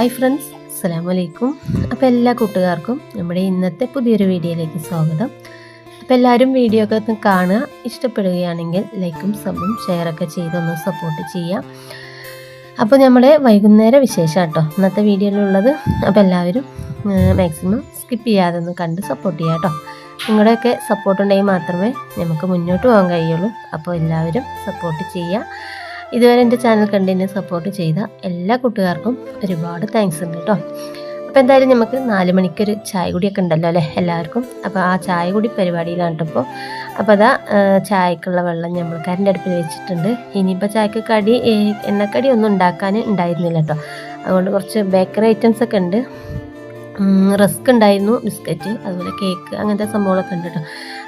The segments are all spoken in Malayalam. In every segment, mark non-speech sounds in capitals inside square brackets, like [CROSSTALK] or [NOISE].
ഹായ് ഫ്രണ്ട്സ് അസ്സാം വലൈക്കും അപ്പോൾ എല്ലാ കൂട്ടുകാർക്കും നമ്മുടെ ഇന്നത്തെ പുതിയൊരു വീഡിയോയിലേക്ക് സ്വാഗതം. അപ്പോൾ എല്ലാവരും വീഡിയോ ഒക്കെ ഒന്ന് കാണുക. ഇഷ്ടപ്പെടുകയാണെങ്കിൽ ലൈക്കും സബും ഷെയറൊക്കെ ചെയ്തൊന്ന് സപ്പോർട്ട് ചെയ്യാം അപ്പോൾ നമ്മുടെ വൈകുന്നേര വിശേഷം കേട്ടോ. ഇന്നത്തെ വീഡിയോയിലുള്ളത് അപ്പോൾ എല്ലാവരും മാക്സിമം സ്കിപ്പ് ചെയ്യാതെ ഒന്ന് കണ്ട് സപ്പോർട്ട് ചെയ്യാം കേട്ടോ. നിങ്ങളുടെയൊക്കെ സപ്പോർട്ട് ഉണ്ടെങ്കിൽ മാത്രമേ നമുക്ക് മുന്നോട്ട് പോകാൻ കഴിയുള്ളൂ. അപ്പോൾ എല്ലാവരും സപ്പോർട്ട് ചെയ്യുക. ഇതുവരെ എന്റെ ചാനൽ കണ്ടിന് സപ്പോർട്ട് ചെയ്ത എല്ലാ കൂട്ടുകാർക്കും ഒരുപാട് താങ്ക്സ് ഉണ്ട് കേട്ടോ അപ്പോൾ എന്തായാലും നമുക്ക് നാല് മണിക്കൊരു ചായ കുടിയൊക്കെ ഉണ്ടല്ലോ അല്ലേ എല്ലാവർക്കും? അപ്പോൾ ആ ചായ കുടി പരിപാടിയിലാണ് കേട്ടപ്പോൾ അപ്പോൾ അതാ ചായക്കുള്ള വെള്ളം നമ്മൾ കരന്റെ അടുപ്പിൽ വെച്ചിട്ടുണ്ട്. ഇനിയിപ്പോൾ ചായക്ക് കടി എണ്ണക്കടി ഒന്നും ഉണ്ടാക്കാൻ ഉണ്ടായിരുന്നില്ല കേട്ടോ അതുകൊണ്ട് കുറച്ച് ബേക്കറി ഐറ്റംസ് ഒക്കെ ഉണ്ട്. റസ്ക് ഉണ്ടായിരുന്നു ബിസ്ക്കറ്റ് അതുപോലെ കേക്ക് അങ്ങനത്തെ സംഭവങ്ങളൊക്കെ ഉണ്ട് കേട്ടോ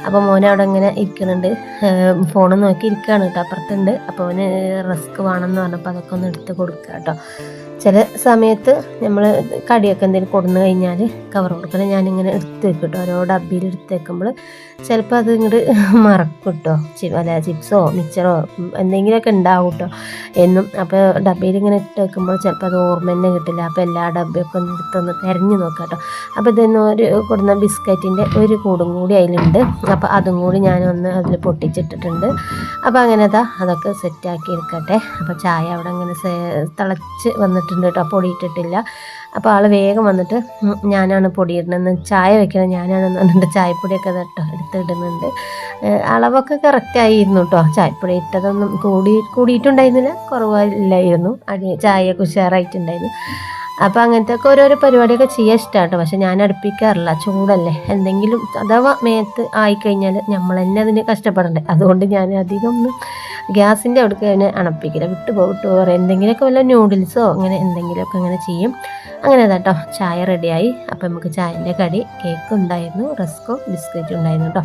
അപ്പോൾ മോൻ അവിടെ ഇങ്ങനെ ഇരിക്കുന്നുണ്ട്. ഫോൺ നോക്കി ഇരിക്കുകയാണ് കേട്ടോ. അപ്പുറത്തുണ്ട്. അപ്പോൾ അവന് റിസ്ക് വേണമെന്ന് പറഞ്ഞപ്പോൾ അതൊക്കെ ഒന്ന് എടുത്ത് കൊടുക്കുക കേട്ടോ. ചില സമയത്ത് നമ്മൾ കടിയൊക്കെ എന്തെങ്കിലും കൊടുന്നു കഴിഞ്ഞാൽ കവർ കൊടുക്കണം. ഞാനിങ്ങനെ എടുത്ത് വെക്കും കേട്ടോ ഓരോ ഡബ്ബിയിൽ എടുത്ത് വെക്കുമ്പോൾ ചിലപ്പോൾ അത് ഇങ്ങോട്ട് മറക്കും കേട്ടോ അല്ല ചിപ്സോ ഉം, എന്തെങ്കിലുമൊക്കെ ഉണ്ടാവും കേട്ടോ എന്നും അപ്പോൾ ഡബ്ബയിൽ ഇങ്ങനെ ഇട്ട് വെക്കുമ്പോൾ ചിലപ്പോൾ അത് ഓർമ്മ തന്നെ കിട്ടില്ല. അപ്പോൾ എല്ലാ ഡബ്ബയൊക്കെ ഒന്ന് എടുത്തൊന്ന് തിരഞ്ഞു നോക്കാം കേട്ടോ അപ്പോൾ ഇതൊന്ന് ഒരു കൊടുന്ന ബിസ്ക്കറ്റിന്റെ ഒരു കൂടും കൂടി അതിലുണ്ട് അപ്പോൾ അതും കൂടി ഞാനൊന്ന് അതിൽ പൊട്ടിച്ചിട്ടിട്ടുണ്ട്. അപ്പോൾ അങ്ങനെ അതാ അതൊക്കെ സെറ്റാക്കി എടുക്കട്ടെ. അപ്പോൾ ചായ അവിടെ അങ്ങനെ തിളച്ച് തിളച്ച് വന്നിട്ടുണ്ട് കേട്ടോ. പൊടി ഇട്ടിട്ടില്ല. അപ്പോൾ ആൾ വേഗം വന്നിട്ട് ഞാനാണ് പൊടി ഇടുന്നത് ചായ വെക്കണം. ഞാനാണെന്ന് പറഞ്ഞിട്ട് ചായപ്പൊടിയൊക്കെ കേട്ടോ എടുത്തിടുന്നുണ്ട്. അളവൊക്കെ കറക്റ്റായിരുന്നു കേട്ടോ ചായപ്പൊടി ഇട്ടതൊന്നും കൂടി കൂടിയിട്ടുണ്ടായിരുന്നില്ല. കുറവില്ലായിരുന്നു. അടി ചായയൊക്കെ ഉഷാറായിട്ടുണ്ടായിരുന്നു. അപ്പോൾ അങ്ങനത്തെ ഒക്കെ ഓരോരോ പരിപാടിയൊക്കെ ചെയ്യാൻ ഇഷ്ടമാണ് പക്ഷെ ഞാൻ അടുപ്പിക്കാറില്ല. ചൂടല്ലേ. എന്തെങ്കിലും അഥവാ മേത്ത് ആയിക്കഴിഞ്ഞാൽ നമ്മൾ തന്നെ അതിന് കഷ്ടപ്പെടണ്ടേ. അതുകൊണ്ട് ഞാൻ അധികം ഒന്നും ഗ്യാസിന്റെ അവിടേക്ക് അതിനെ അണപ്പിക്കില്ല. വിട്ടു പോകട്ട് പറയാം. എന്തെങ്കിലുമൊക്കെ വല്ല നൂഡിൽസോ അങ്ങനെ എന്തെങ്കിലുമൊക്കെ അങ്ങനെ ചെയ്യും. അങ്ങനെ കേട്ടോ ചായ റെഡിയായി അപ്പം നമുക്ക് ചായന്റെ കടി കേക്ക് ഉണ്ടായിരുന്നു റസ്കോ ബിസ്ക്കറ്റും ഉണ്ടായിരുന്നു കേട്ടോ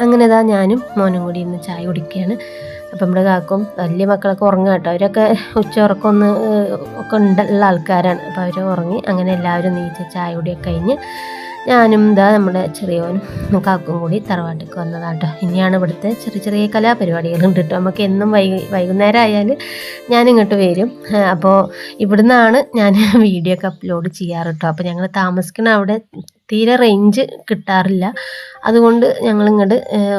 അങ്ങനെ ഇതാ ഞാനും മോനും കൂടി ഇന്ന് ചായ കുടിക്കുകയാണ്. അപ്പം നമ്മുടെ കാക്കും വലിയ മക്കളൊക്കെ ഉറങ്ങുക കേട്ടോ അവരൊക്കെ ഉച്ച ഉറക്കമൊന്ന് ഒക്കെ ഉള്ള ആൾക്കാരാണ്. അപ്പോൾ അവർ ഉറങ്ങി. അങ്ങനെ എല്ലാവരും നീച്ച് ചായ കുടിയൊക്കെ കഴിഞ്ഞ് ഞാനും ഇതാ നമ്മുടെ ചെറിയവനും കാക്കും കൂടി തറവാട്ടിക്ക് വന്നതാണ് കേട്ടോ ഇനിയാണ് ഇവിടുത്തെ ചെറിയ ചെറിയ കലാപരിപാടികളുണ്ട് കേട്ടോ നമുക്ക് എന്നും വൈകി വൈകുന്നേരം ആയാൽ ഞാനിങ്ങോട്ട് വരും. അപ്പോൾ ഇവിടുന്നാണ് ഞാൻ [LAUGHS] വീഡിയോ ഒക്കെ അപ്ലോഡ് ചെയ്യാറ് കേട്ടോ അപ്പോൾ ഞങ്ങൾ താമസിക്കുന്ന അവിടെ തീരെ റേഞ്ച് കിട്ടാറില്ല. അതുകൊണ്ട് ഞങ്ങൾ ഇങ്ങോട്ട്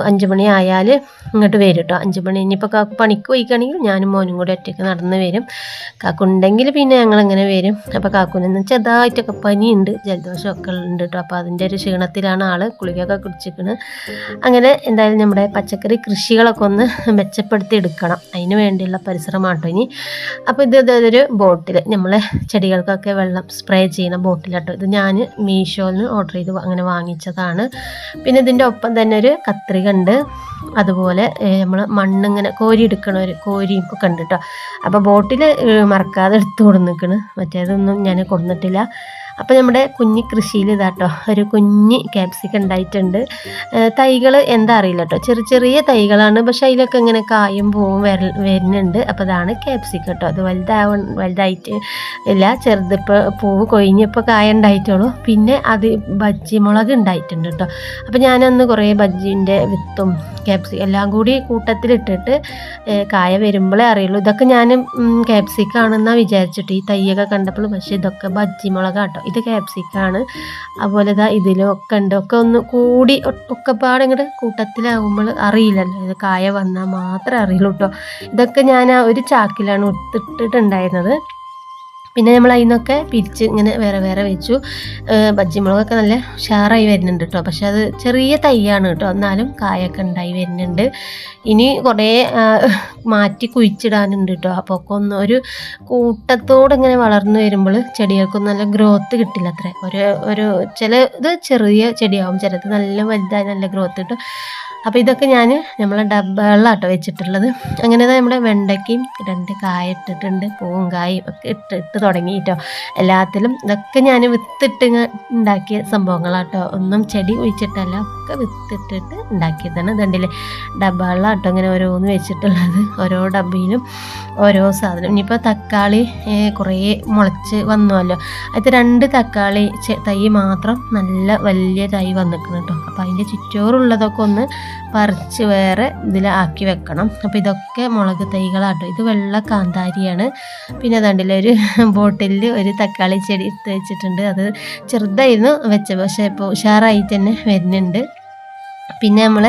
അഞ്ച് മണി ആയാൽ ഇങ്ങോട്ട് വരും കേട്ടോ അഞ്ച് മണി ഇനിയിപ്പോൾ കാക്കു പണിക്ക് പോയിക്കാണെങ്കിൽ ഞാനും മോനും കൂടി ഒറ്റയ്ക്ക് നടന്ന് വരും. കാക്കുണ്ടെങ്കിൽ പിന്നെ ഞങ്ങൾ ഇങ്ങനെ വരും. അപ്പോൾ കാക്കുനെന്ന് ചെറുതായിട്ടൊക്കെ പനിയുണ്ട് ജലദോഷമൊക്കെ ഉണ്ട് കേട്ടോ അപ്പോൾ അതിന്റെ ഒരു ക്ഷീണത്തിലാണ് ആൾ കുളിക്കൊക്കെ കുടിച്ചിരിക്കുന്നത് അങ്ങനെ എന്തായാലും നമ്മുടെ പച്ചക്കറി കൃഷികളൊക്കെ ഒന്ന് മെച്ചപ്പെടുത്തി എടുക്കണം. അതിന് വേണ്ടിയുള്ള പരിശ്രമമാണ് കേട്ടോ ഇനി. അപ്പോൾ ഇത് ഇതൊരു ബോട്ടിൽ നമ്മളെ ചെടികൾക്കൊക്കെ വെള്ളം സ്പ്രേ ചെയ്യുന്ന ബോട്ടിലാട്ടോ ഇത്. ഞാൻ മീഷോയിൽ നിന്ന് ഓർഡർ ചെയ്ത് അങ്ങനെ വാങ്ങിച്ചതാണ്. പിന്നെ ഇതിന്റെ ഒപ്പം തന്നെ ഒരു കത്രിക ഉണ്ട് അതുപോലെ നമ്മൾ മണ്ണിങ്ങനെ കോരി എടുക്കണ ഒരു കോരിയും ഒക്കെ ഉണ്ട് കേട്ടോ അപ്പോൾ ബോട്ടിൽ മറക്കാതെ എടുത്ത് കൊടുന്നിക്കണ്. മറ്റേതൊന്നും ഞാൻ കൊടുന്നിട്ടില്ല. അപ്പോൾ നമ്മുടെ കുഞ്ഞി കൃഷിയിൽ ഇതാട്ടോ ഒരു കുഞ്ഞി ക്യാപ്സിക്കം ഉണ്ടായിട്ടുണ്ട്. തൈകൾ എന്താ അറിയില്ല കേട്ടോ ചെറിയ ചെറിയ തൈകളാണ് പക്ഷെ അതിലൊക്കെ ഇങ്ങനെ കായും പൂവും വര വരുന്നുണ്ട്. അപ്പോൾ അതാണ് ക്യാപ്സിക്കം കേട്ടോ അത് വലുതാവ വലുതായിട്ട് ഇല്ല ചെറുതിപ്പോൾ പൂവ് കൊഴിഞ്ഞപ്പോൾ കായ ഉണ്ടായിട്ടുള്ളൂ. പിന്നെ അത് ബജ്ജി മുളക് ഉണ്ടായിട്ടുണ്ട് കേട്ടോ അപ്പോൾ ഞാനന്ന് കുറേ ബജ്ജിന്റെ വിത്തും ക്യാപ്സിക്കം എല്ലാം കൂടി കൂട്ടത്തിലിട്ടിട്ട് കായ വരുമ്പോഴേ അറിയുള്ളൂ. ഇതൊക്കെ ഞാൻ ക്യാപ്സിക്കാണെന്നാണ് വിചാരിച്ചിട്ട് ഈ തൈയൊക്കെ കണ്ടപ്പോൾ പക്ഷേ ഇതൊക്കെ ബജ്ജി മുളകാട്ടോ ഇത് ക്യാപ്സിക്കാണ് അതുപോലെ ഇതാ ഇതിലൊക്കെ ഉണ്ട്. ഒക്കെ ഒന്ന് കൂടി ഒ- ഒക്കെ പാടെ ഇങ്ങോട്ട് കൂട്ടത്തിലാവുമ്പോൾ അറിയില്ലല്ലോ. ഇത് കായ വന്നാൽ മാത്രമേ അറിയുള്ളൂ കേട്ടോ ഇതൊക്കെ ഞാൻ ഒരു ചാക്കിലാണ് ഇട്ടിട്ടുണ്ടായിരുന്നത്. പിന്നെ നമ്മൾ അതിൽ പിരിച്ച് ഇങ്ങനെ വേറെ വേറെ വെച്ചു. ബജ്ജി ബജ്ജിമുളകൊക്കെ നല്ല ഉഷാറായി വരുന്നുണ്ട് കേട്ടോ. പക്ഷെ അത് ചെറിയ തൈയാണ് കേട്ടോ. എന്നാലും കായൊക്കെ ഉണ്ടായി വരുന്നുണ്ട്. ഇനി കുറേ മാറ്റി കുഴിച്ചിടാനുണ്ട് കേട്ടോ. അപ്പോൾ ഒക്കെ ഒന്ന് ഒരു കൂട്ടത്തോടെ ഇങ്ങനെ വളർന്നു വരുമ്പോൾ ചെടികൾക്കൊന്നും നല്ല ഗ്രോത്ത് കിട്ടില്ല അത്ര. ഒരു ഒരു ചില ഇത് ചെറിയ ചെടിയാവും. ചിലത് നല്ല വലുതായി നല്ല ഗ്രോത്ത് കിട്ടും. അപ്പോൾ ഇതൊക്കെ ഞാൻ നമ്മളെ ഡബ്ബകളിലാട്ടോ വെച്ചിട്ടുള്ളത്. അങ്ങനെ നമ്മുടെ വെണ്ടയ്ക്കയും രണ്ട് കായ ഇട്ടിട്ടുണ്ട് പൂവും ഒക്കെ ഇട്ട് ഇട്ട് തുടങ്ങിയിട്ടോ എല്ലാത്തിലും ഇതൊക്കെ ഞാൻ വിത്തിട്ട് ഉണ്ടാക്കിയ സംഭവങ്ങളാട്ടോ. ഒന്നും ചെടി കുഴിച്ചിട്ടല്ല ഒക്കെ വിത്തിട്ടിട്ട് ഉണ്ടാക്കിയതാണ് ഇതുണ്ടല്ലേ ഡബ്ബകളിലാട്ടോ ഇങ്ങനെ ഓരോന്ന് വെച്ചിട്ടുള്ളത്. ഓരോ ഡബ്ബയിലും ഓരോ സാധനം. ഇനിയിപ്പോൾ തക്കാളി കുറേ മുളച്ച് വന്നുവല്ലോ. അത് രണ്ട് തക്കാളി തൈ മാത്രം നല്ല വലിയ തൈ വന്നിരിക്കുന്നു കേട്ടോ അപ്പോൾ അതിന്റെ ചുറ്റോറുള്ളതൊക്കെ ഒന്ന് പറിച്ച് വേറെ ഇതിൽ ആക്കി വെക്കണം. അപ്പോൾ ഇതൊക്കെ മുളക് തൈകളാട്ടോ. ഇത് വെള്ള കാന്താരിയാണ്. പിന്നെ അതുണ്ടല്ലേ ഒരു [LAUGHS] ബോട്ടിലിൽ ഒരു തക്കാളി ചെടി എടുത്ത് വെച്ചിട്ടുണ്ട്. അത് ചെറുതായിരുന്നു വെച്ചത്. പക്ഷേ ഇപ്പോൾ ഉഷാറായി തന്നെ വരുന്നുണ്ട്. പിന്നെ നമ്മൾ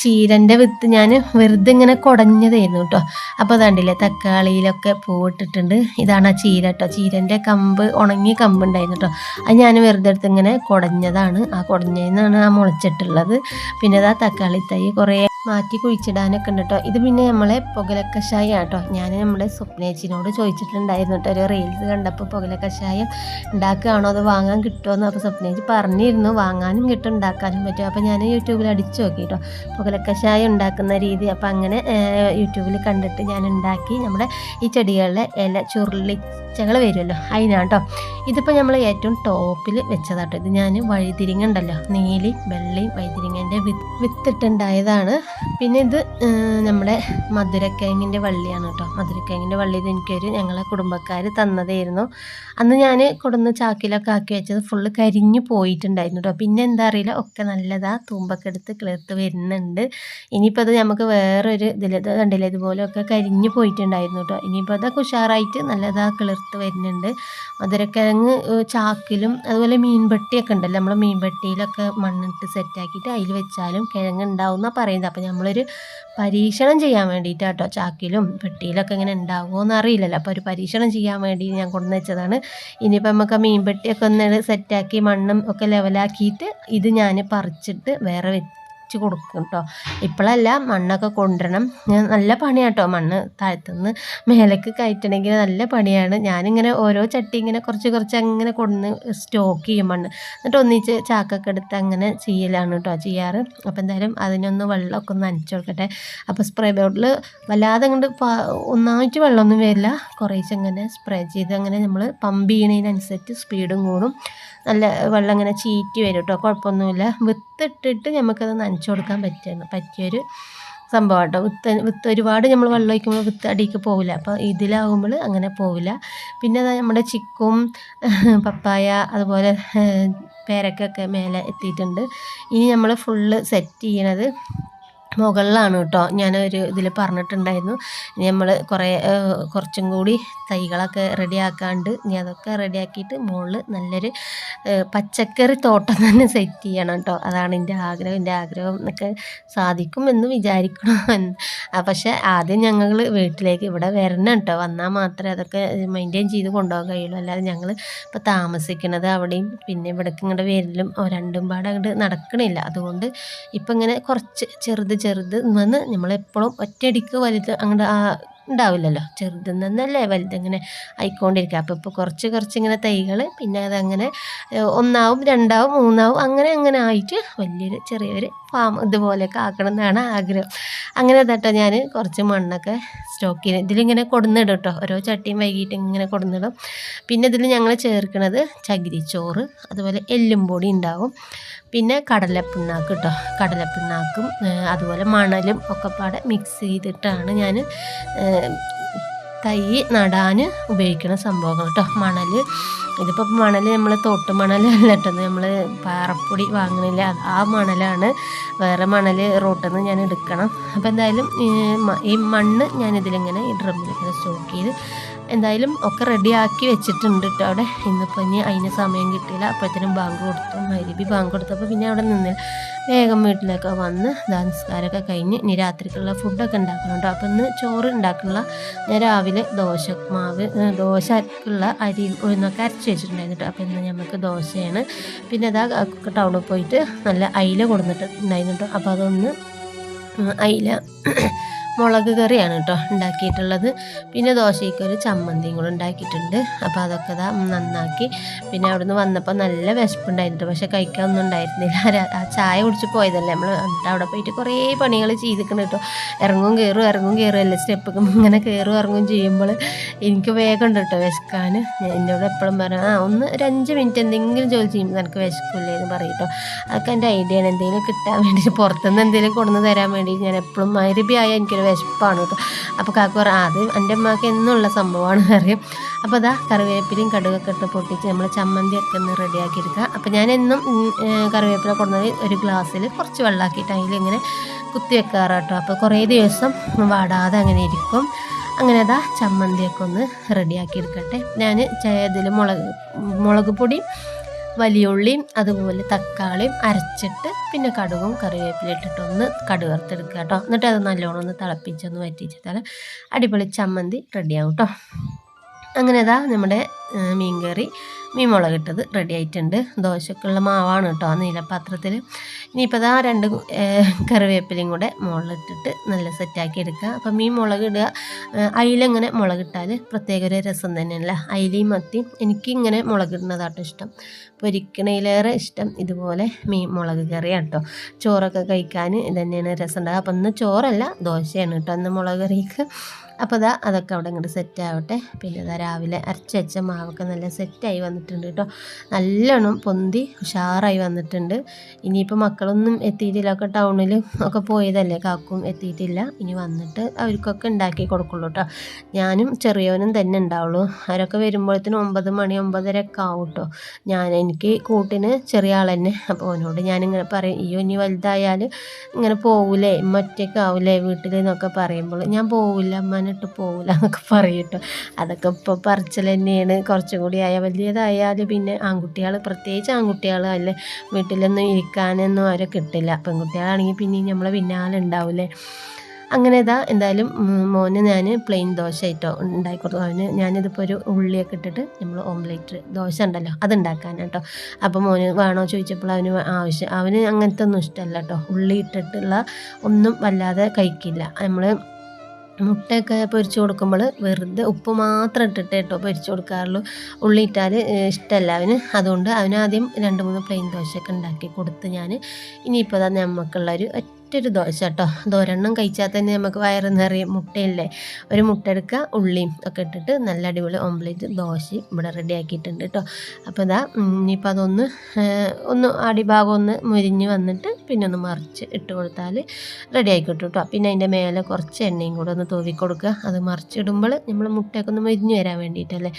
ചീരന്റെ വിത്ത് ഞാൻ വെറുതെ ഇങ്ങനെ കുടഞ്ഞതായിരുന്നു കേട്ടോ. അപ്പോൾ അതാണ്ടില്ലേ തക്കാളിയിലൊക്കെ പൂവിട്ടിട്ടുണ്ട്. ഇതാണ് ആ ചീര കേട്ടോ. ചീരന്റെ കമ്പ് ഉണങ്ങിയ കമ്പ് ഉണ്ടായിരുന്നു കേട്ടോ. അത് ഞാൻ വെറുതെ എടുത്ത് ഇങ്ങനെ കുടഞ്ഞതാണ്. ആ കുടഞ്ഞതിന്നാണ് ആ മുളച്ചിട്ടുള്ളത്. പിന്നെ അത് ആ തക്കാളി തൈ കുറേ മാറ്റി കുഴിച്ചിടാനൊക്കെ ഉണ്ട് കേട്ടോ ഇത് പിന്നെ നമ്മളെ പുകലക്കഷായ കേട്ടോ ഞാൻ നമ്മുടെ സ്വപ്നേച്ചിനോട് ചോദിച്ചിട്ടുണ്ടായിരുന്നു കേട്ടോ ഒരു റീൽസ് കണ്ടപ്പോൾ പുകലക്കഷായം ഉണ്ടാക്കുകയാണോ അത് വാങ്ങാൻ കിട്ടുമോ എന്ന് അപ്പോൾ സ്വപ്നേച്ചി പറഞ്ഞിരുന്നു. വാങ്ങാനും കിട്ടും ഉണ്ടാക്കാനും പറ്റും. അപ്പോൾ ഞാൻ യൂട്യൂബിൽ അടിച്ചു നോക്കി കേട്ടോ പുകലക്കഷായം ഉണ്ടാക്കുന്ന രീതി. അപ്പോൾ അങ്ങനെ യൂട്യൂബിൽ കണ്ടിട്ട് ഞാൻ ഉണ്ടാക്കി. നമ്മുടെ ഈ ചെടികളിലെ ഇല ചുരുളി ചുരുളിച്ചകൾ വരുമല്ലോ അതിനാട്ടോ. ഇതിപ്പോൾ നമ്മൾ ഏറ്റവും ടോപ്പിൽ വെച്ചതാട്ടോ. ഇത് ഞാൻ വഴിതിരിങ്ങ ഉണ്ടല്ലോ നീലി വെള്ളയും വഴിതിരിങ്ങന്റെ വിത്ത് വിത്തിട്ടുണ്ടായതാണ്. പിന്നെ ഇത് നമ്മുടെ മധുരക്കിഴങ്ങിന്റെ വള്ളിയാണ് കേട്ടോ. മധുരക്കിഴങ്ങിന്റെ വള്ളി ഇത് എനിക്കൊരു ഞങ്ങളെ കുടുംബക്കാർ തന്നതായിരുന്നു. അന്ന് ഞാൻ കൊടുന്ന് ചാക്കിലൊക്കെ ആക്കി വെച്ചത് ഫുള്ള് കരിഞ്ഞു പോയിട്ടുണ്ടായിരുന്നു കേട്ടോ. പിന്നെ എന്താ അറിയില്ല ഒക്കെ നല്ലതാ തൂമ്പൊക്കെ എടുത്ത് കിളിർത്ത് വരുന്നുണ്ട്. ഇനിയിപ്പോൾ അത് നമുക്ക് വേറൊരു ഇതിൽ ഇത് കണ്ടില്ലേ ഇതുപോലെയൊക്കെ കരിഞ്ഞു പോയിട്ടുണ്ടായിരുന്നു കേട്ടോ. ഇനിയിപ്പോൾ അതൊക്കെ ഉഷാറായിട്ട് നല്ലതാ കിളിർത്ത് വരുന്നുണ്ട്. മധുരക്കിഴങ്ങ് ചാക്കിലും അതുപോലെ മീൻപെട്ടിയൊക്കെ ഉണ്ടല്ലോ. നമ്മൾ മീൻപെട്ടിയിലൊക്കെ മണ്ണിട്ട് സെറ്റാക്കിയിട്ട് അതിൽ വെച്ചാലും കിഴങ്ങ് ഉണ്ടാവും എന്നാണ് പറയുന്നത് അപ്പോൾ നമ്മളൊരു പരീക്ഷണം ചെയ്യാൻ വേണ്ടിയിട്ട് കേട്ടോ ചാക്കിലും പെട്ടിയിലൊക്കെ ഇങ്ങനെ ഉണ്ടാവുമോ എന്ന് അറിയില്ലല്ലോ. അപ്പോൾ ഒരു പരീക്ഷണം ചെയ്യാൻ വേണ്ടി ഞാൻ കൊണ്ടുവന്ന് വെച്ചതാണ്. ഇനിയിപ്പോൾ നമുക്ക് ആ മീൻപെട്ടിയൊക്കെ ഒന്ന് സെറ്റാക്കി മണ്ണും ഒക്കെ ലെവലാക്കിയിട്ട് ഇത് ഞാൻ പറിച്ചിട്ട് വേറെ വെച്ച് കൊടുക്കും കേട്ടോ ഇപ്പോഴല്ല മണ്ണൊക്കെ കൊണ്ടുവരണം നല്ല പണിയാട്ടോ മണ്ണ് താഴത്തുനിന്ന് മേലേക്ക് കയറ്റണമെങ്കിൽ നല്ല പണിയാണ്. ഞാനിങ്ങനെ ഓരോ ചട്ടി ഇങ്ങനെ കുറച്ച് കുറച്ച് അങ്ങനെ കൊണ്ടുവന്ന് സ്റ്റോക്ക് ചെയ്യും മണ്ണ്. എന്നിട്ട് ഒന്നിച്ച് ചാക്കൊക്കെ എടുത്ത് അങ്ങനെ ചെയ്യലാണ് കേട്ടോ ചെയ്യാറ്. അപ്പോൾ എന്തായാലും അതിനൊന്ന് വെള്ളമൊക്കെ ഒന്ന് നനച്ച് കൊടുക്കട്ടെ. അപ്പോൾ സ്പ്രേ ബോട്ടിൽ വല്ലാതെ അങ്ങോട്ട് ഒന്നായിട്ട് വെള്ളമൊന്നും വരില്ല. കുറേശ്ശെ അങ്ങനെ സ്പ്രേ ചെയ്ത് അങ്ങനെ നമ്മൾ പമ്പ് ചെയ്യണതിനനുസരിച്ച് സ്പീഡും കൂടും. നല്ല വെള്ളം ഇങ്ങനെ ചീറ്റി വരും കേട്ടോ കുഴപ്പമൊന്നുമില്ല. വിത്തിട്ടിട്ട് നമുക്കത് നനച്ചു കൊടുക്കാൻ പറ്റുന്നു പറ്റിയൊരു സംഭവം കേട്ടോ വിത്ത് വിത്ത് ഒരുപാട് നമ്മൾ വെള്ളം ഒഴിക്കുമ്പോൾ വിത്ത് അടിക്ക് പോവില്ല. അപ്പോൾ ഇതിലാകുമ്പോൾ അങ്ങനെ പോവില്ല. പിന്നെ നമ്മുടെ ചിക്കും [LAUGHS] പപ്പായ അതുപോലെ പേരക്കൊക്കെ മേലെ എത്തിയിട്ടുണ്ട്. ഇനി നമ്മൾ ഫുള്ള് സെറ്റ് ചെയ്യണത് മുകളിലാണ് കേട്ടോ. ഞാനൊരു ഇതിൽ പറഞ്ഞിട്ടുണ്ടായിരുന്നു. നമ്മൾ കുറേ കുറച്ചും കൂടി തൈകളൊക്കെ റെഡിയാക്കാണ്ട് ഇനി അതൊക്കെ റെഡിയാക്കിയിട്ട് മുകളിൽ നല്ലൊരു പച്ചക്കറി തോട്ടം തന്നെ സെറ്റ് ചെയ്യണം കേട്ടോ. അതാണ് എന്റെ ആഗ്രഹം. എന്റെ ആഗ്രഹം എന്നൊക്കെ സാധിക്കും എന്ന് വിചാരിക്കണം. പക്ഷേ ആദ്യം ഞങ്ങൾ വീട്ടിലേക്ക് ഇവിടെ വരണം കേട്ടോ. വന്നാൽ മാത്രമേ അതൊക്കെ മെയിന്റെയിൻ ചെയ്ത് കൊണ്ടുപോകാൻ കഴിയുള്ളൂ. അല്ലാതെ ഞങ്ങൾ ഇപ്പോൾ താമസിക്കുന്നത് അവിടെയും പിന്നെ ഇവിടേക്ക് ഇങ്ങോട്ട് വരലും രണ്ടും പാടെ അങ്ങോട്ട് നടക്കണില്ല. അതുകൊണ്ട് ഇപ്പം ഇങ്ങനെ കുറച്ച് ചെറുത് ചെറുത് വന്ന് നമ്മളെപ്പോഴും ഒറ്റയടിക്ക് വലുത് അങ്ങനെ ആ ഉണ്ടാവില്ലല്ലോ. ചെറുത് നിന്നല്ലേ വലുത് ഇങ്ങനെ ആയിക്കൊണ്ടിരിക്കുക അപ്പോൾ ഇപ്പോൾ കുറച്ച് കുറച്ച് ഇങ്ങനെ തൈകൾ പിന്നെ അതങ്ങനെ ഒന്നാവും രണ്ടാവും മൂന്നാവും അങ്ങനെ അങ്ങനെ ആയിട്ട് വലിയൊരു ചെറിയൊരു ഫാം ഇതുപോലെയൊക്കെ ആക്കണം എന്നാണ് ആഗ്രഹം. അങ്ങനെ തട്ടോ ഞാൻ കുറച്ച് മണ്ണൊക്കെ സ്റ്റോക്ക് ചെയ്ത് ഇതിലിങ്ങനെ കൊടുന്നിടും കേട്ടോ ഓരോ ചട്ടിയും വൈകിട്ട് ഇങ്ങനെ കൊടുന്നിടും. പിന്നെ ഇതിൽ ഞങ്ങൾ ചേർക്കുന്നത് ചകിരിച്ചോറ് അതുപോലെ എല്ലും പൊടി ഉണ്ടാവും. പിന്നെ കടലപ്പിണ്ണാക്ക് കേട്ടോ കടലപ്പിണ്ണാക്കും അതുപോലെ മണലും ഒക്കെ പാടെ മിക്സ് ചെയ്തിട്ടാണ് ഞാൻ തൈ നടാൻ ഉപയോഗിക്കുന്ന സംഭവങ്ങൾ കേട്ടോ മണൽ ഇതിപ്പോൾ മണൽ നമ്മൾ തോട്ട് മണലല്ല കേട്ടോ നമ്മൾ പാറപ്പൊടി വാങ്ങുന്നില്ല ആ മണലാണ് വേറെ മണൽ റോട്ടിൽ നിന്ന് ഞാൻ എടുക്കണം. അപ്പോൾ എന്തായാലും ഈ മണ്ണ് ഞാൻ ഇതിലിങ്ങനെ ഈ ഡ്രമ്മിലിങ്ങനെ സ്റ്റോക്ക് ചെയ്ത് എന്തായാലും ഒക്കെ റെഡിയാക്കി വെച്ചിട്ടുണ്ട് കേട്ടോ അവിടെ. ഇന്നിപ്പോൾ ഇനി അതിന് സമയം കിട്ടിയില്ല. അപ്പോഴത്തേനും ബാങ്ക് കൊടുത്തു. മരുബി ബാങ്ക് കൊടുത്തപ്പോൾ പിന്നെ അവിടെ നിന്ന് വേഗം വീട്ടിലൊക്കെ വന്ന് ദാനസ്കാരമൊക്കെ കഴിഞ്ഞ് ഇനി രാത്രിക്കുള്ള ഫുഡൊക്കെ ഉണ്ടാക്കണം കേട്ടോ അപ്പോൾ ഇന്ന് ചോറ് ഉണ്ടാക്കുള്ള ഞാൻ രാവിലെ ദോശ മാവ് ദോശക്കുള്ള അരി ഉഴുന്നൊക്കെ അരച്ച് വെച്ചിട്ടുണ്ടായിരുന്നു കേട്ടോ അപ്പോൾ ഇന്ന് നമുക്ക് ദോശയാണ്. പിന്നെ അതാ ടൗണിൽ പോയിട്ട് നല്ല അയില കൊടുത്തിട്ട് ഉണ്ടായിരുന്നു കേട്ടോ അപ്പോൾ അതൊന്ന് അയില മുളക് കറിയാണ് കേട്ടോ ഉണ്ടാക്കിയിട്ടുള്ളത്. പിന്നെ ദോശയ്ക്ക് ഒരു ചമ്മന്തിയും കൂടെ ഉണ്ടാക്കിയിട്ടുണ്ട്. അപ്പോൾ അതൊക്കെ ഇതാ നന്നാക്കി. പിന്നെ അവിടുന്ന് വന്നപ്പോൾ നല്ല വിശപ്പുണ്ടായിരുന്നു പക്ഷെ കഴിക്കാനൊന്നും ഉണ്ടായിരുന്നില്ല. ആ ചായ കുടിച്ച് പോയതല്ലേ നമ്മൾ അവിടെ പോയിട്ട് കുറേ പണികൾ ചെയ്തിക്കണം കേട്ടോ ഇറങ്ങും കയറും ഇറങ്ങും കയറും. എല്ലാ സ്റ്റെപ്പൊക്കെ ഇങ്ങനെ കയറും ഇറങ്ങും ചെയ്യുമ്പോൾ എനിക്ക് വേഗം ഉണ്ട് കേട്ടോ വിശക്കാൻ എന്നോട് എപ്പോഴും പറയാം ആ ഒന്ന് ഒരു അഞ്ച് മിനിറ്റ് എന്തെങ്കിലും ജോലി ചെയ്യുമ്പോൾ എനിക്ക് വിശക്കില്ലേ? എന്ന് പറയും അതൊക്കെ എന്റെ ഐഡിയ ആണ് എന്തെങ്കിലും കിട്ടാൻ വേണ്ടിയിട്ട് പുറത്തുനിന്ന് എന്തെങ്കിലും കൊണ്ടുവന്ന് തരാൻ വേണ്ടി ഞാൻ എപ്പോഴും മരുബി ആയാൽ എനിക്കൊരു വിശപ്പാണ് കേട്ടോ. അപ്പോൾ കാക്ക പറ അത് എന്റെ അമ്മയ്ക്ക് എന്നുള്ള സംഭവമാണ്. അറിയാം അപ്പോൾ അതാ കറിവേപ്പിലയും കടുകൊക്കെ ഇട്ട് പൊട്ടിച്ച് നമ്മൾ ചമ്മന്തിയൊക്കെ ഒന്ന് റെഡിയാക്കി എടുക്കുക അപ്പോൾ ഞാൻ എന്നും കറിവേപ്പില കൊണ്ടുവന്ന് ഒരു ഗ്ലാസ്സിൽ കുറച്ച് വെള്ളമാക്കിയിട്ട് അതിലിങ്ങനെ കുത്തി വെക്കാറ് കേട്ടോ. അപ്പോൾ കുറേ ദിവസം വാടാതെ അങ്ങനെ ഇരിക്കും. അങ്ങനെ അതാ ചമ്മന്തിയൊക്കെ ഒന്ന് റെഡിയാക്കി എടുക്കട്ടെ ഞാൻ ഇതിൽ മുളക് മുളക് പൊടിയും വലിയ ഉള്ളിയും അതുപോലെ തക്കാളിയും അരച്ചിട്ട് പിന്നെ കടുകും കറിവേപ്പില ഇട്ടിട്ടൊന്ന് കടുക് വറുത്തെടുക്കുക കേട്ടോ. എന്നിട്ട് അത് നല്ലോണം ഒന്ന് തിളപ്പിച്ചൊന്ന് വറ്റിച്ചിട്ടാൽ അടിപൊളി ചമ്മന്തി റെഡിയാവും കേട്ടോ. അങ്ങനെ ഇതാ നമ്മുടെ മീൻ കറി മീൻ മുളകിട്ടത് റെഡി ആയിട്ടുണ്ട്. ദോശക്കുള്ള മാവാണ് കേട്ടോ നീലപാത്രത്തിൽ ഇനിയിപ്പോൾ ഇതാ രണ്ട് കറിവേപ്പിലയും കൂടെ മുളകിട്ടിട്ട് നല്ല സെറ്റാക്കി എടുക്കുക. അപ്പം മീൻ മുളക് ഇടുക അയിലങ്ങനെ മുളകിട്ടാൽ പ്രത്യേക ഒരു രസം തന്നെയല്ല അയിലയും മത്തി എനിക്കിങ്ങനെ മുളകിടുന്നതാട്ടോ ഇഷ്ടം. പൊരിക്കണയിലേറെ ഇഷ്ടം ഇതുപോലെ മീൻ മുളക് കറിയാണ് കേട്ടോ ചോറൊക്കെ കഴിക്കാൻ ഇതന്നെയാണ് രസം ഉണ്ടാകുക അപ്പം ഇന്ന് ചോറല്ല ദോശയാണ് കേട്ടോ അന്ന് മുളക് കറിക്ക് അപ്പോൾ അതാ അതൊക്കെ അവിടെ ഇങ്ങോട്ട് സെറ്റ് ആവട്ടെ. പിന്നെ അതാ രാവിലെ അരച്ച് മാവൊക്കെ നല്ല സെറ്റായി വന്നിട്ടുണ്ട് കേട്ടോ. നല്ലോണം പൊന്തി ഉഷാറായി വന്നിട്ടുണ്ട്. ഇനിയിപ്പോൾ മക്കളൊന്നും എത്തിയിട്ടില്ല. ഒക്കെ ടൗണിൽ ഒക്കെ പോയതല്ലേ കാക്കും എത്തിയിട്ടില്ല. ഇനി വന്നിട്ട് അവർക്കൊക്കെ ഉണ്ടാക്കി കൊടുക്കുള്ളൂ കേട്ടോ. ഞാനും ചെറിയവനും തന്നെ ഉണ്ടാവുള്ളൂ അവരൊക്കെ വരുമ്പോഴത്തേനും ഒമ്പത് മണി ഒമ്പതര ഒക്കെ ആവും കേട്ടോ. ഞാൻ എനിക്ക് കൂട്ടിന് ചെറിയ ആൾ തന്നെ. അപ്പോൾ അവനോട് ഞാനിങ്ങനെ പറയും അയ്യോ ഇനി വലുതായാൽ ഇങ്ങനെ പോകൂലേ ഒറ്റയ്ക്കാവൂലേ വീട്ടിൽ എന്നൊക്കെ പറയുമ്പോൾ ഞാൻ പോവില്ല അമ്മനെ ഇട്ട് പോകില്ല എന്നൊക്കെ പറയും അതൊക്കെ ഇപ്പോൾ പറച്ചിൽ തന്നെയാണ്. കുറച്ചും കൂടി ആയാൽ വലിയതായാൽ പിന്നെ ആൺകുട്ടികൾ പ്രത്യേകിച്ച് ആൺകുട്ടികൾ അല്ല? വീട്ടിലൊന്നും ഇരിക്കാനൊന്നും അവരെ കിട്ടില്ല. പെൺകുട്ടികളാണെങ്കിൽ പിന്നെ നമ്മളെ പിന്നാലെ ഉണ്ടാവില്ലേ അങ്ങനെ ഇതാ എന്തായാലും മോന് ഞാൻ പ്ലെയിൻ ദോശ ആയിട്ടോ ഉണ്ടാക്കി അവന് ഞാനിതിപ്പോൾ ഒരു ഉള്ളിയൊക്കെ ഇട്ടിട്ട് നമ്മൾ ഓംലേറ്റ് ദോശ ഉണ്ടല്ലോ അത് ഉണ്ടാക്കാനാട്ടോ അപ്പോൾ മോന് വേണോ ചോദിച്ചപ്പോൾ അവന് ആവശ്യം അവന് അങ്ങനത്തെ ഒന്നും ഇഷ്ടമല്ല കേട്ടോ ഉള്ളി ഇട്ടിട്ടുള്ള ഒന്നും വല്ലാതെ കഴിക്കില്ല. നമ്മൾ മുട്ടയൊക്കെ പൊരിച്ചു കൊടുക്കുമ്പോൾ വെറുതെ ഉപ്പ് മാത്രം ഇട്ടിട്ട് കേട്ടോ പൊരിച്ചു കൊടുക്കാറുള്ളൂ. ഉള്ളി ഇട്ടാൽ ഇഷ്ടമല്ല അവന്. അതുകൊണ്ട് അവനാദ്യം രണ്ട് മൂന്ന് പ്ലെയിൻ ദോശയൊക്കെ ഉണ്ടാക്കി കൊടുത്ത് ഞാൻ ഇനിയിപ്പോൾ അത് നമുക്കുള്ളൊരു ഒറ്റൊരു ദോശ കേട്ടോ. ദോരെണ്ണം കഴിച്ചാൽ തന്നെ നമുക്ക് വയറ് നിറയും മുട്ടയില്ലേ? ഒരു മുട്ട എടുക്കുക ഉള്ളിയും ഒക്കെ ഇട്ടിട്ട് നല്ല അടിപൊളി ഓംപ്ലേറ്റ് ദോശ ഇവിടെ റെഡി ആക്കിയിട്ടുണ്ട് കേട്ടോ. അപ്പോൾ ഇതാ ഇനിയിപ്പോൾ അതൊന്ന് ഒന്ന് അടിഭാഗം ഒന്ന് മുരിഞ്ഞ് വന്നിട്ട് പിന്നെ ഒന്ന് മറിച്ച് ഇട്ട് കൊടുത്താൽ റെഡി ആയിക്കോട്ടെ കേട്ടോ. പിന്നെ അതിന്റെ മേലെ കുറച്ച് എണ്ണയും കൂടെ ഒന്ന് തൂവി കൊടുക്കുക. അത് മറിച്ചിടുമ്പോൾ നമ്മൾ മുട്ടയൊക്കെ ഒന്ന് മുരിഞ്ഞ് വരാൻ വേണ്ടിയിട്ടല്ലേ?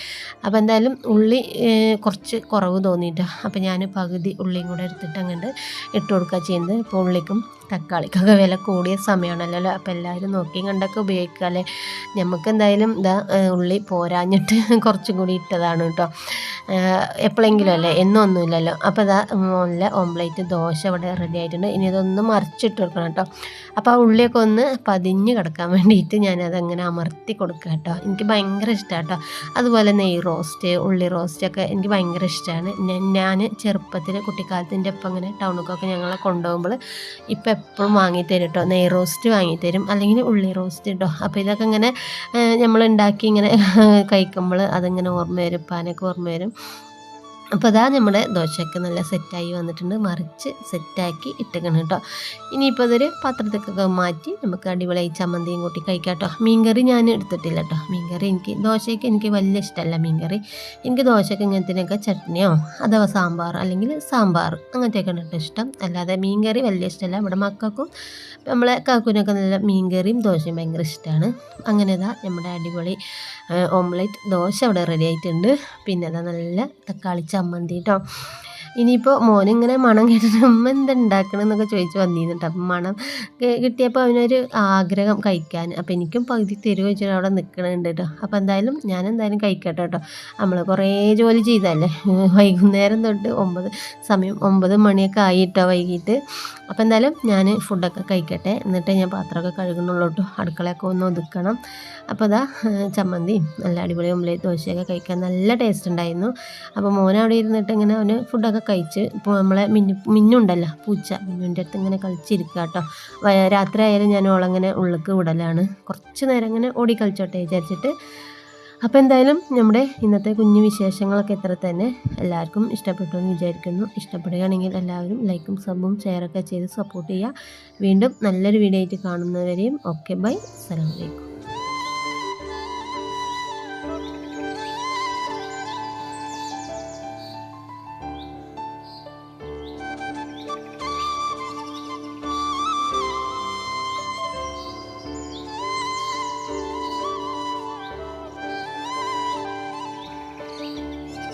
അപ്പോൾ എന്തായാലും ഉള്ളി കുറച്ച് കുറവ് തോന്നിയിട്ടോ. അപ്പോൾ ഞാൻ പകുതി ഉള്ളിയും കൂടെ എടുത്തിട്ട് അങ്ങോട്ട് ഇട്ട് കൊടുക്കുക ചെയ്യുന്നത്. ഇപ്പോൾ ഉള്ളിക്കും തക്കാളിക്കൊക്കെ വില കൂടിയ സമയമാണല്ലോ. അപ്പോൾ എല്ലാവരും നോക്കിയും കണ്ടൊക്കെ ഉപയോഗിക്കുക അല്ലേ? നമുക്ക് എന്തായാലും ഇതാ ഉള്ളി പോരാഞ്ഞിട്ട് [LAUGHS] കുറച്ചും കൂടി ഇട്ടതാണ് കേട്ടോ. എപ്പോഴെങ്കിലും അല്ലേ? എന്നൊന്നുമില്ലല്ലോ. അപ്പോൾ ഇതാ നല്ല ഓംലേറ്റ് ദോശ ഇവിടെ റെഡി ആയിട്ടുണ്ട്. ഇനി ഇതൊന്ന് മറിച്ചിട്ട് കൊടുക്കണം കേട്ടോ. അപ്പോൾ ആ ഉള്ളിയൊക്കെ ഒന്ന് പതിഞ്ഞ് കിടക്കാൻ വേണ്ടിയിട്ട് ഞാനതങ്ങനെ അമർത്തി കൊടുക്കുക കേട്ടോ. എനിക്ക് ഭയങ്കര ഇഷ്ടമാണ് കേട്ടോ. അതുപോലെ നെയ് റോസ്റ്റ് ഉള്ളി റോസ്റ്റ് ഒക്കെ എനിക്ക് ഭയങ്കര ഇഷ്ടമാണ് ഞാൻ ചെറുപ്പത്തിൽ കുട്ടിക്കാലത്തിന്റെ ഒപ്പം ഇങ്ങനെ ടൗണിലേക്കൊക്കെ ഞങ്ങളെ കൊണ്ടുപോകുമ്പോൾ ഇപ്പം എപ്പോഴും വാങ്ങിത്തരും കേട്ടോ നെയ് റോസ്റ്റ് വാങ്ങിത്തരും. അല്ലെങ്കിൽ ഉള്ളി റോസ്റ്റ് കേട്ടോ അപ്പോൾ ഇതൊക്കെ ഇങ്ങനെ നമ്മൾ ഉണ്ടാക്കി ഇങ്ങനെ [LAUGHS] കഴിക്കുമ്പോൾ അതിങ്ങനെ ഓർമ്മ വരും. പാനൊക്കെ ഓർമ്മ വരും. അപ്പോൾ അതാ നമ്മുടെ ദോശയൊക്കെ നല്ല സെറ്റായി വന്നിട്ടുണ്ട്. മറിച്ച് സെറ്റാക്കി ഇട്ടേക്കണം കേട്ടോ. ഇനിയിപ്പോൾ അതൊരു പാത്രത്തേക്കൊക്കെ മാറ്റി നമുക്ക് അടിപൊളിയായി ചമ്മന്തിയും കൂട്ടി കഴിക്കാം കേട്ടോ. മീൻകറി ഞാൻ എടുത്തിട്ടില്ല കേട്ടോ. മീൻകറി എനിക്ക് ദോശയ്ക്ക് എനിക്ക് വലിയ ഇഷ്ടമല്ല മീൻകറി. എനിക്ക് ദോശയ്ക്ക് ഇങ്ങനത്തിനൊക്കെ ചട്നിയോ അഥവാ സാമ്പാർ അല്ലെങ്കിൽ സാമ്പാർ അങ്ങനത്തെയൊക്കെ കേട്ടോ ഇഷ്ടം. അല്ലാതെ മീൻകറി വലിയ ഇഷ്ടമല്ല. ഇവിടെ മക്കൾക്കും നമ്മളെ കാക്കുവിനൊക്കെ നല്ല മീൻകറിയും ദോശയും ഭയങ്കര ഇഷ്ടമാണ്. അങ്ങനെ ഇതാ നമ്മുടെ അടിപൊളി ഓംലെറ്റ് ദോശ അവിടെ റെഡി ആയിട്ടുണ്ട്. പിന്നെ അതാ നല്ല തക്കാളി ചമ്മന്തി ഇനിയിപ്പോൾ മോനിങ്ങനെ മണം കേട്ടിട്ട് അമ്മ എന്തുണ്ടാക്കണം എന്നൊക്കെ ചോദിച്ച് വന്നിരുന്നുണ്ട് അപ്പം മണം കിട്ടിയപ്പോൾ അവനൊരു ആഗ്രഹം കഴിക്കാൻ. അപ്പോൾ എനിക്കും പകുതി തരുമോ വെച്ചിട്ട് അവിടെ നിൽക്കണുണ്ട് കേട്ടോ അപ്പോൾ എന്തായാലും ഞാൻ എന്തായാലും കഴിക്കട്ടെ കേട്ടോ നമ്മൾ കുറേ ജോലി ചെയ്തല്ലേ? [LAUGHS] വൈകുന്നേരം തൊട്ട് ഒമ്പത് സമയം ഒമ്പത് മണിയൊക്കെ ആയിട്ടോ വൈകിട്ട്. അപ്പോൾ എന്തായാലും ഞാൻ ഫുഡൊക്കെ കഴിക്കട്ടെ. എന്നിട്ട് ഞാൻ പാത്രമൊക്കെ കഴുകുന്നുള്ളൂ കേട്ടോ അടുക്കളയൊക്കെ ഒന്ന് ഒതുക്കണം. അപ്പോൾ അതാ ചമ്മന്തി നല്ല അടിപൊളി ഒമ്പലേ ദോശയൊക്കെ കഴിക്കാൻ നല്ല ടേസ്റ്റ് ഉണ്ടായിരുന്നു. അപ്പോൾ മോൻ അവിടെ ഇരുന്നിട്ട് ഇങ്ങനെ അവന് ഫുഡൊക്കെ കഴിച്ച് ഇപ്പോൾ നമ്മളെ മിന്നു മിന്നുണ്ടല്ലോ പൂച്ച മിന്നുന്റെ അടുത്ത് ഇങ്ങനെ കളിച്ചിരിക്കുക കേട്ടോ. രാത്രി ആയാലും ഞാൻ ഓളങ്ങനെ ഉള്ളിക്ക് വിടലാണ്. കുറച്ച് നേരം ഇങ്ങനെ ഓടി കളിച്ചോട്ടെ വിചാരിച്ചിട്ട്. അപ്പോൾ എന്തായാലും നമ്മുടെ ഇന്നത്തെ കുഞ്ഞു വിശേഷങ്ങളൊക്കെ ഇത്ര തന്നെ. എല്ലാവർക്കും ഇഷ്ടപ്പെട്ടു എന്ന് വിചാരിക്കുന്നു. ഇഷ്ടപ്പെടുകയാണെങ്കിൽ എല്ലാവരും ലൈക്കും സബും ഷെയറൊക്കെ ചെയ്ത് സപ്പോർട്ട് ചെയ്യുക. വീണ്ടും നല്ലൊരു വീഡിയോ ആയിട്ട് കാണുന്നവരെയും ഓക്കെ ബൈ. അസ്സലാമലൈക്കും